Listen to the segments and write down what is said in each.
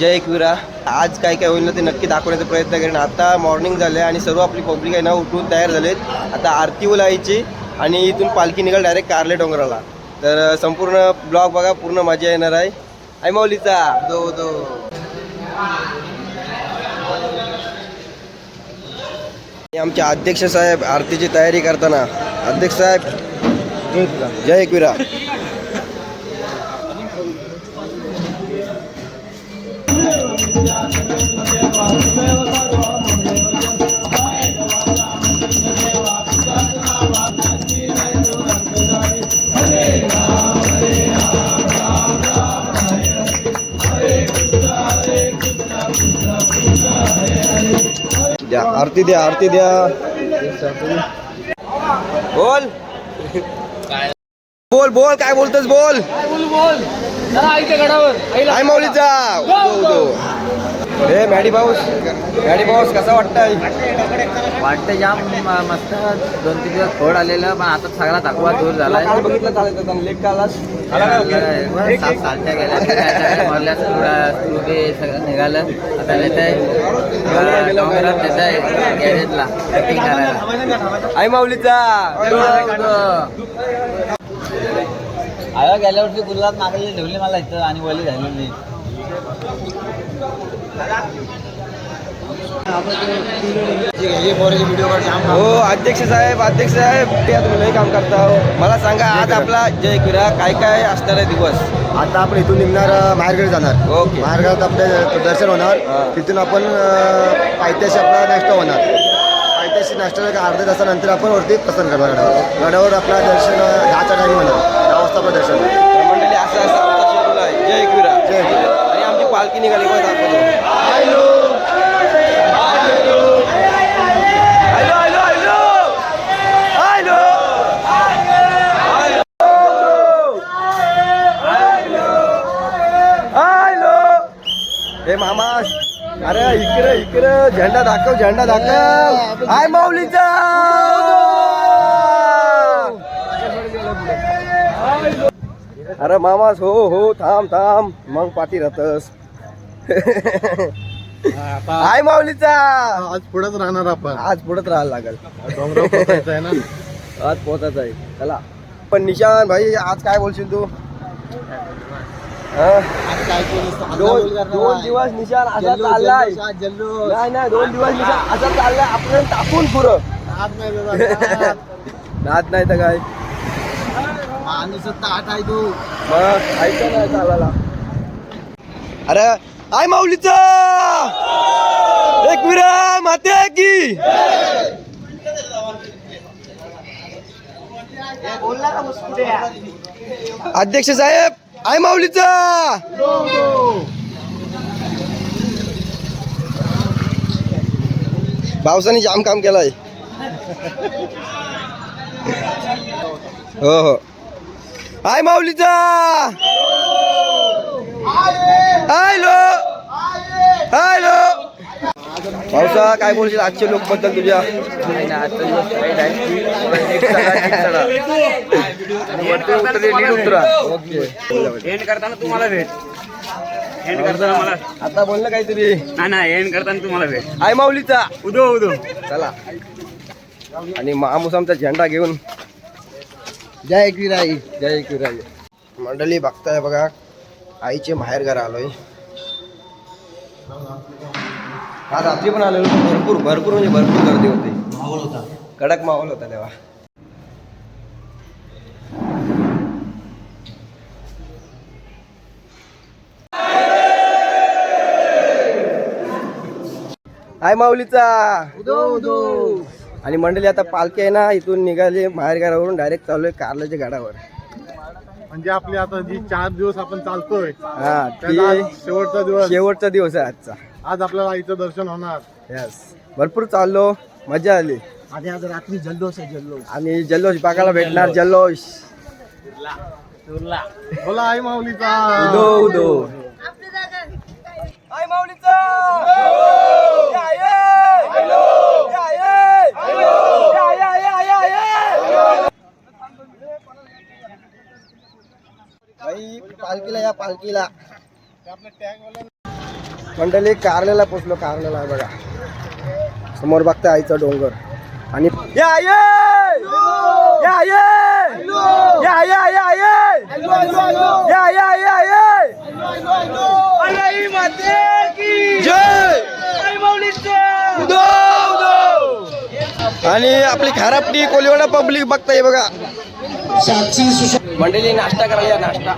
जय एकविरा. आज काय काय होईल ना ते नक्की दाखवण्याचा प्रयत्न करेन. आता मॉर्निंग झालं आहे आणि सर्व आपली पब्लिक आहे ना उठून तयार झालेत. आता आरती बोलायची आणि इथून पालखी निघाल डायरेक्ट कारले डोंगराला. तर संपूर्ण ब्लॉग बघा पूर्ण मजा येणार आहे. आय माऊलीचा दो दो. आमचे अध्यक्ष साहेब आरतीची तयारी करताना. अध्यक्ष साहेब जय एकविरा. द्या आरती द्या आरती द्या. बोल. बोल बोल काय बोलतोस बोल. काय माऊलीचा उदो, उदो. ए मॅडी पाऊस मॅडी पाऊस कसा वाटतंय? वाटतं जाम मस्त. दोन तीन दिवस खोड आलेलं पण आता सगळा थकवा दूर झालाय. काल बघितलं चालत लेट कालास. सात सालच्या गेल्या मरल्या सगळं निघालं. आता येत आहे डोंगरात येत आहे गॅरेजला कटिंग करायला. आई माऊलीचा आया गेल्या वर्षी गुजरात मागले ठेवली मला इथं आणि वली झालेली हो अध्यक्ष साहेब अध्यक्ष साहेब ते तुम्ही लई काम करता हो. मला सांगा आज आपला जय किरा काय काय असणार आहे दिवस? आता आपण इथून निघणार अ, माहेरकडे जाणार. ओके. माहेरघरात आपले दर्शन होणार. तिथून आपण अ, पायथ्याशी आपला नाश्ता होणार. पायथ्याशी नाश्ता अर्ध्या तासानंतर आपण वरती पसंत करणार. गडावर गडावर आपला दर्शन अ, दहाच्या टाइम होणार. वाजता आपलं दर्शन होणार. तर मंडळी असं असं आमचा शेड्यूल आहे. जय किरा जय एकविरा. आणि आमची पालखी निघाली बघा हे मामा. अरे इकडे इकडे. झेंडा दाखव झेंडा दाखव. हाय माऊलीचा. अरे मामास हो हो थांब थांब. मग पाठी राहतस. हाय माऊलीचा. आज पुढेच राहणार आपण. आज पुढत राहायला लागल. डोंगरावर पोहोचायचं आहे ना? आज पोहोचायचं आहे. चला. पण निशान भाई आज काय बोलशील तू? हा? दोन दोन दिवस निशान असा चाललाय. नाही नाही दोन दिवस निशान असा चाललाय. आपण टाकून पुरं. नाही तर काय? मग चालायला अरे आय माऊलीचा! एक विरा माते की! अध्यक्ष साहेब आय माऊलीचा! पावसाने जाम काम केलाय. हो हो. आय माऊलीचा. हॅलो. हॅलो. पावसा काय बोलशील? आजचे लोक बद्दल तुझ्या. ओके. एंड करताना तुम्हाला भेट. एंड करताना मला. आता बोललं काहीतरी. नाही नाही एंड करताना तुम्हाला भेट. आय माऊलीचा. उदो उदो. चला. आणि महामुसामचा झेंडा घेऊन जय एकविराई जय किराई मंडळी बघताय बघा आईचे माहेर घर आलोय. हा रात्री पण आलेलो भरपूर भरपूर म्हणजे भरपूर गर्दी होती. कडक माहोल होता तेव्हा. आय माऊलीचा. आणि मंडळी आता पालखी आहे ना इथून निघाली माहेरघरावरून डायरेक्ट चालू आहे कारल्याच्या गाडावर. म्हणजे आपली आता जी चार दिवस आपण चालतोय हा शेवटचा दिवस. शेवटचा दिवस आहे आजचा. आज आपल्याला आईचं दर्शन होणार. यस भरपूर चाललो मजा आली. आणि आज रात्री जल्लोष आहे जल्लोष. आणि जल्लोष बघायला भेटणार जल्लोष. बोला आई माऊलीचा. उदो उदो. बाई पालखीला या पालखीला मंडळी कारल्याला पोचलो कारल्याला आहे बघा समोर बघता आईचा डोंगर आणि या ये! या ये! या या या ये! या या या ये! जय! उदो, उदो! आणि आपली खारापटी कोलिवाडा पब्लिक बघताय बघा. मंडळी नाश्ता करायला नाश्ता.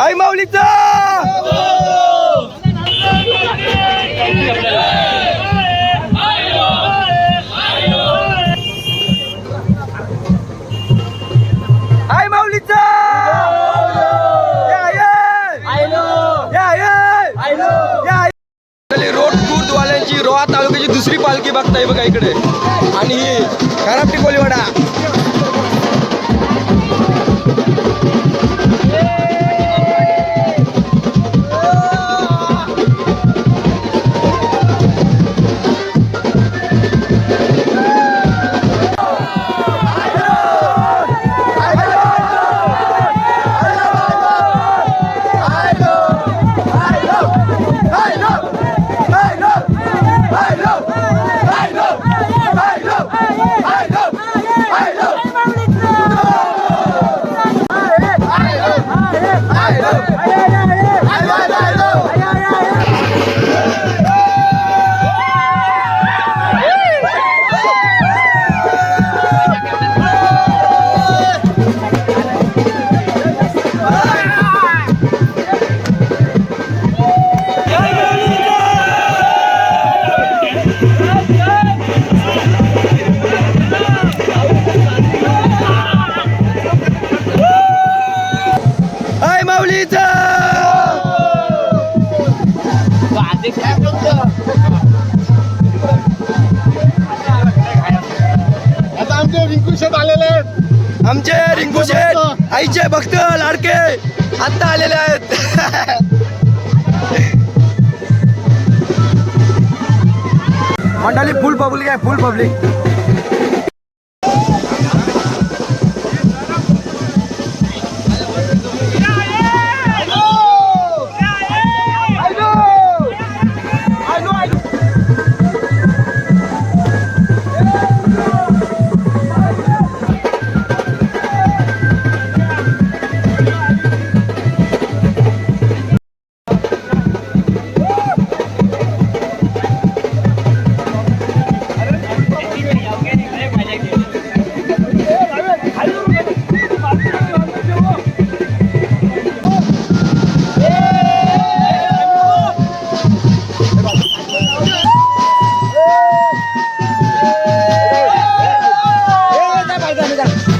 आई माऊलीचा! आई माऊलीचा! या, या! रोड दूधवाल्यांची रोहा तालुक्याची दुसरी पालखी बघताय बघा इकडे. आणि ही खराबटी आलेले आहेत. मंडळी फुल पब्लिक आहे फुल पब्लिक Gracias.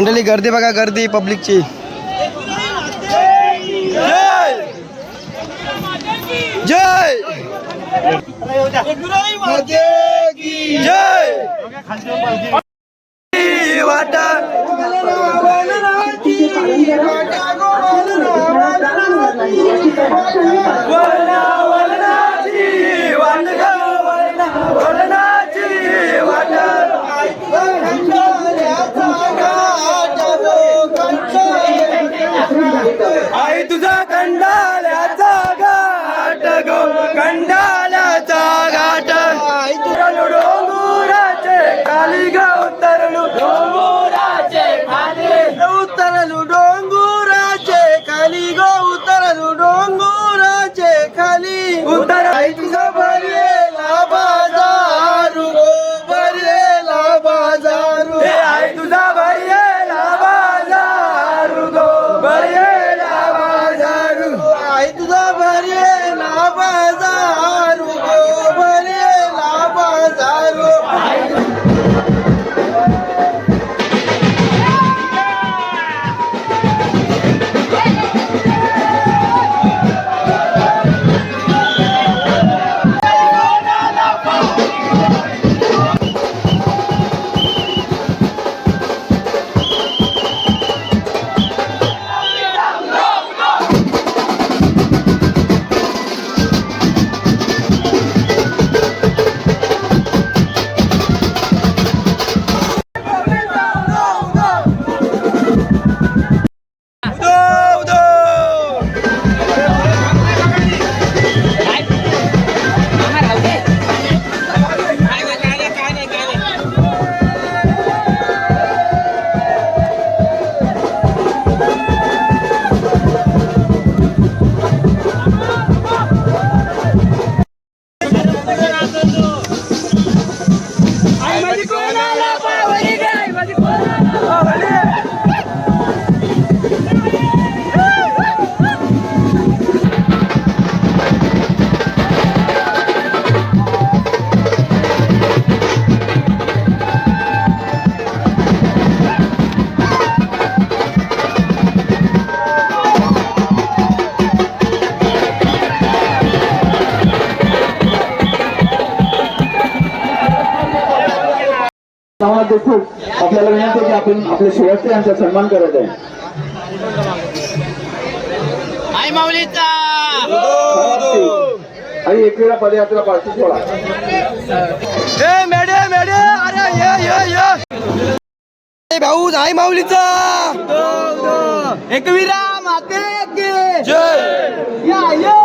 मंडळी गर्दी बघा गर्दी पब्लिकची. जय! जय! वाटा! आई तुझा कंडाल्याचा नावात देखील आपल्याला विनंती आहे की आपण आपले शेवटचे यांचा सन्मान करत आहे. आणि एकविरा पदयात्रा पार्टी सोळा ए मेडे मेडे अरे ये ये ये! भाऊ आई माऊलीचा! एकवीरा माते जय! या या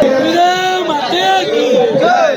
एकवीरा माते जय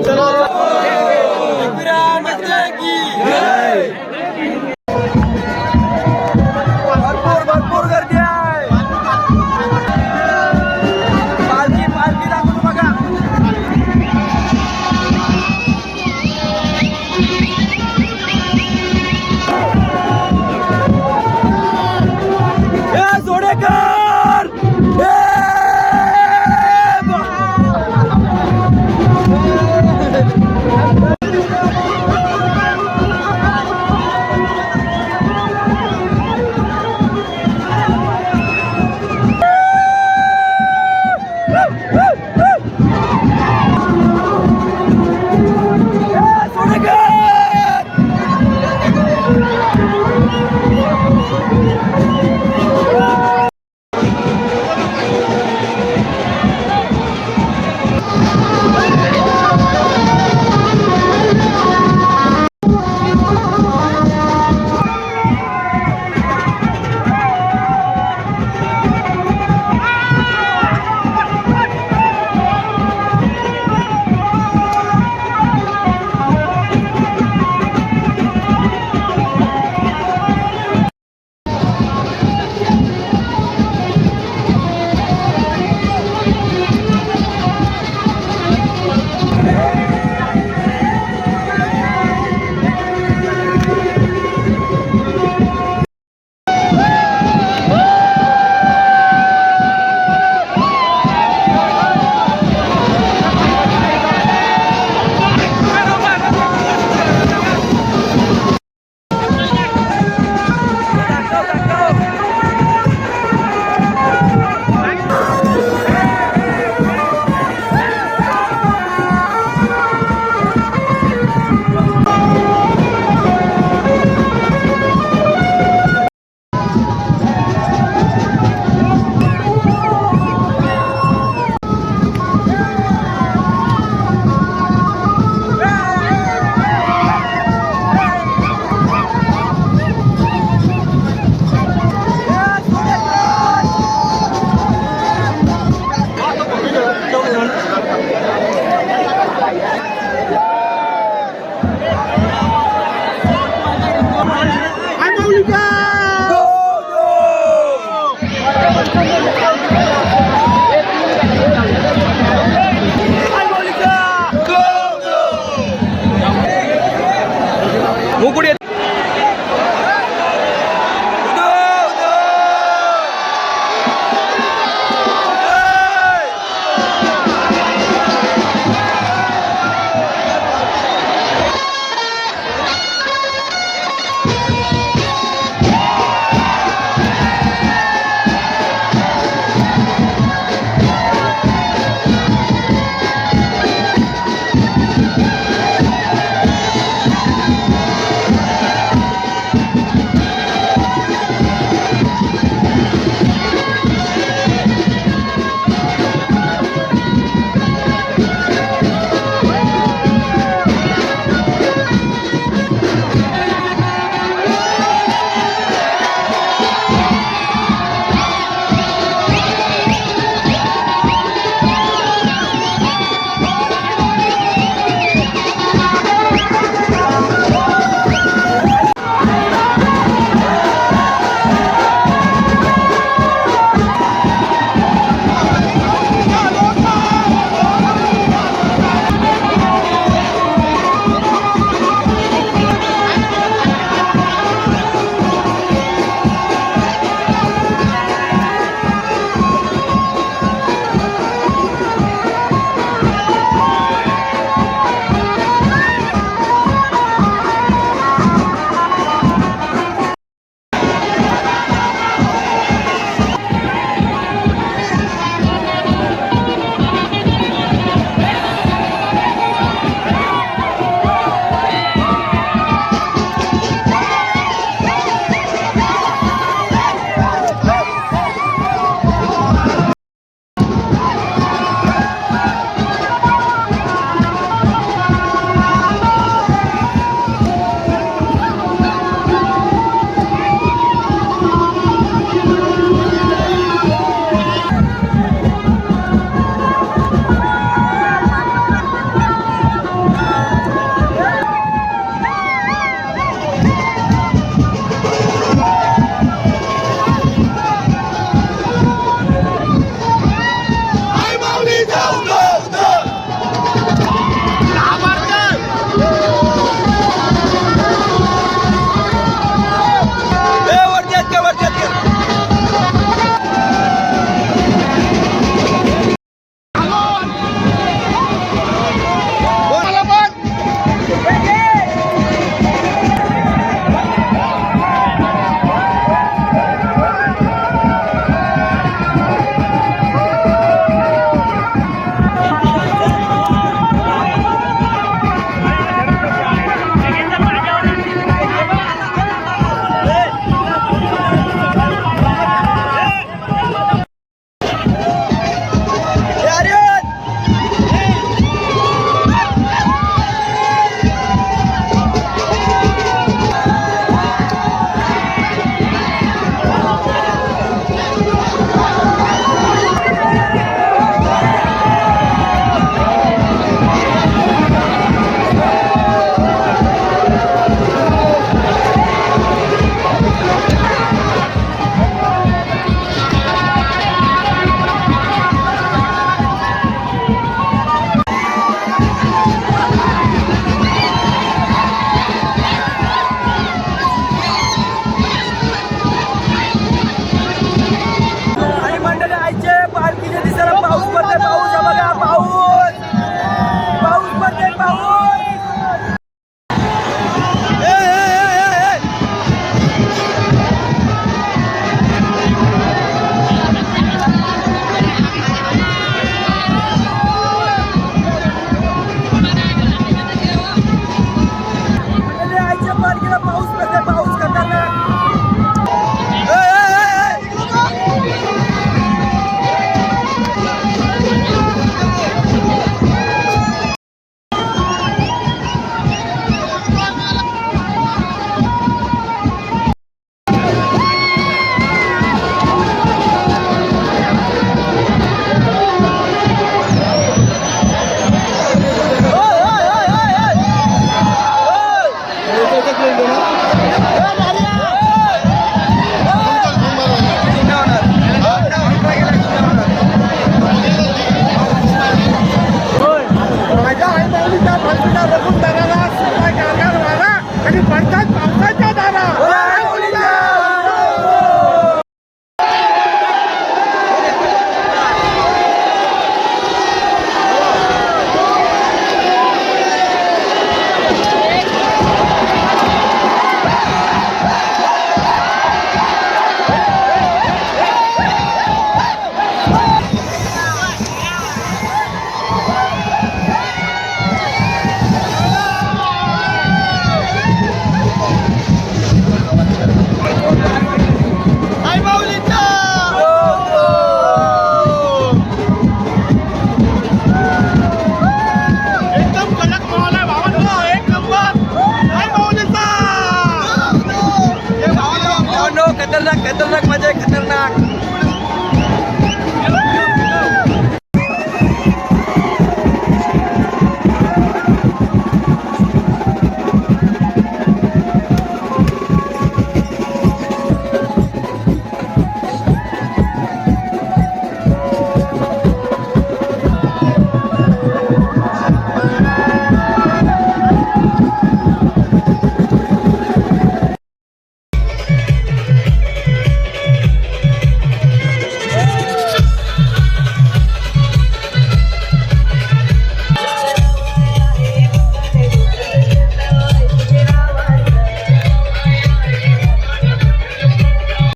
भरपूर खतरनाक खतरनाक मजा आहे खतरनाक.